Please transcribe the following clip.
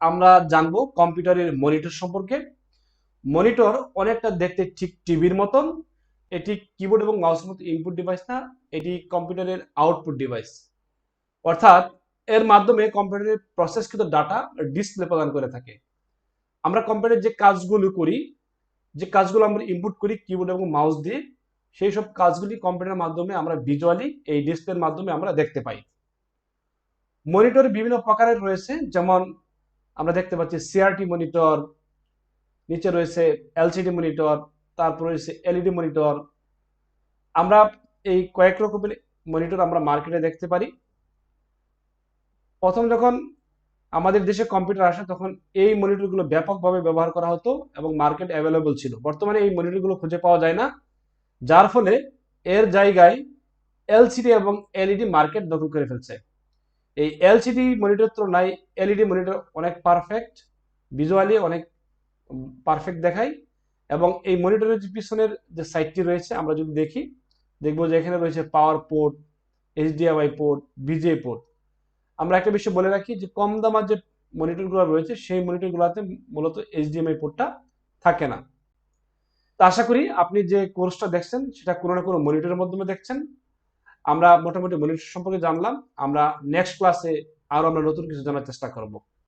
আমরা জানব কম্পিউটারের মনিটর সম্পর্কে। মনিটর অনেকটা দেখতে ঠিক টিভির মতন। এটি কিবোর্ড এবং মাউসের মতো ইনপুট ডিভাইস না, এটি কম্পিউটারের আউটপুট ডিভাইস অর্থাৎ, এর মাধ্যমে কম্পিউটারের প্রসেসকৃত ডাটা ডিসপ্লে প্রদান করে থাকে। আমরা কম্পিউটারের যে কাজগুলো করি, যে কাজগুলো আমরা ইনপুট করি কিবোর্ড এবং মাউস দিয়ে, সেই সব কাজগুলি কম্পিউটারের মাধ্যমে আমরা ভিজুয়ালি এই ডিসপ্লের মাধ্যমে আমরা দেখতে পাই। মনিটর বিভিন্ন প্রকারের রয়েছে, যেমন আমরা দেখতে পাচ্ছি সিআরটি মনিটর নিচে রয়েছে এলসিডি মনিটর তারপর রয়েছে এলইডি মনিটর আমরা এই কয়েক রকমের মনিটর আমরা মার্কেটে দেখতে পারি। প্রথম যখন আমাদের দেশে কম্পিউটার আসে, তখন এই মনিটরগুলো ব্যাপকভাবে ব্যবহার করা হতো এবং মার্কেট অ্যাভেলেবল ছিল। বর্তমানে এই মনিটরগুলো খুঁজে পাওয়া যায় না। যার ফলে এর জায়গায় এলসিডি এবং এলইডি মার্কেট দখল করে ফেলছে। এই এলসিডি মনিটর তুলনায় এলইডি মনিটর অনেক পারফেক্ট ভিজুয়ালি অনেক পারফেক্ট দেখায় এবং এই মনিটরের পিছনের যে সাইটটি রয়েছে, আমরা যদি দেখি, দেখব যে এখানে রয়েছে power port HDMI port VGA port আমরা একটা বিষয় বলে রাখি যে কম দামার যে মনিটরগুলো রয়েছে, সেই মনিটরগুলোতে মূলত এইচডিএমআই পোর্টটা থাকে না। তো আশা করি আপনি যে কোর্সটা দেখছেন, সেটা কোনো না কোনো মনিটরের মাধ্যমে দেখছেন। আমরা মোটামুটি মনিটর সম্পর্কে জানলাম। আমরা নেক্সট ক্লাসে আরও আমরা নতুন কিছু জানার চেষ্টা করব।